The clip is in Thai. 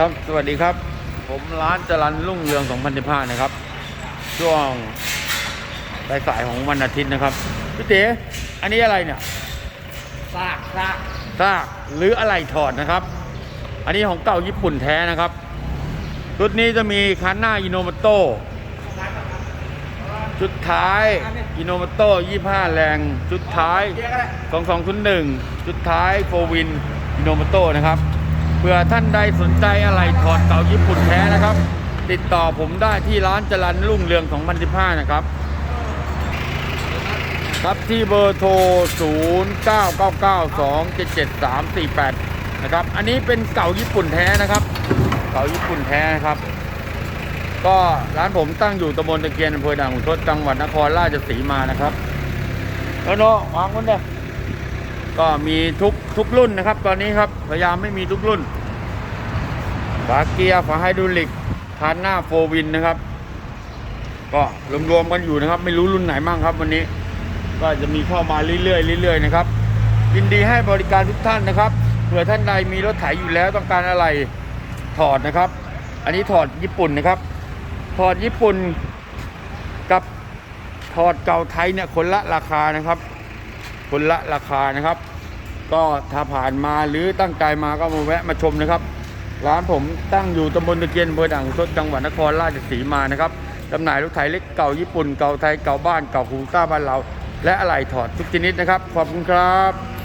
ครับสวัสดีครับ ผมร้านจรันรุ่งเรือง2015นะครับ ช่วงสายสายๆของวันอาทิตย์นะครับพี่เต๋อันนี้อะไรเนี่ยซากซากซากหรืออะไรถอดนะครับ อันนี้ของเก่าญี่ปุ่นแท้นะครับชุดนี้จะมีคันหน้าอิโนโมโตชุดท้ายอิโนโมโต25แรง ชุดท้ายเจ๊ก็ได้2201ชุดท้ายโฟวินอิโนโมโตนะครับ เผื่อท่านใดสนใจอะไรถอดเก่าญี่ปุ่นแท้นะครับ ติดต่อผมได้ที่ร้านจรันรุ่งเรือง 2015 นะครับ ครับที่เบอร์โทร 0999277348 นะครับ อันนี้เป็นเก่าญี่ปุ่นแท้นะครับ เก่าญี่ปุ่นแท้นะครับ ก็ร้านผมตั้งอยู่ตำบลตะเกียนอำเภอด่านขุนทดจังหวัดนครราชสีมานะครับแล้วโนวางคนเดียก็มีทุกทุกรุ่นนะครับ ตอนนี้ครับพยายามไม่มีทุกรุ่น ฝาเกียร์ฝาไฮดรอลิกคานหน้าโฟวินนะครับ ก็รวมๆกันอยู่นะครับ ไม่รู้รุ่นไหนมั่งครับ วันนี้ ก็จะมีเข้ามาเรื่อยๆเรื่อยๆนะครับยินดีให้บริการทุกท่านนะครับเผื่อท่านใดมีรถไถอยู่แล้วต้องการอะไรถอดนะครับ อันนี้ถอดญี่ปุ่นนะครับ ถอดญี่ปุ่นกับถอดเก่าไทยเนี่ยคนละราคานะครับ คนละราคานะครับ ก็ถ้าผ่านมาหรือตั้งใจมาก็มาแวะมาชมนะครับ ร้านผมตั้งอยู่ตำบลตะเกียนอำเภอด่านขุนทดจังหวัดนครราชสีมานะครับจำหน่ายรถไถเล็กเก่าญี่ปุ่นเก่าไทยเก่าบ้านเก่าคูต้าบ้านเรา และอะไหล่ถอดทุกชนิดนะครับ ขอบคุณครับ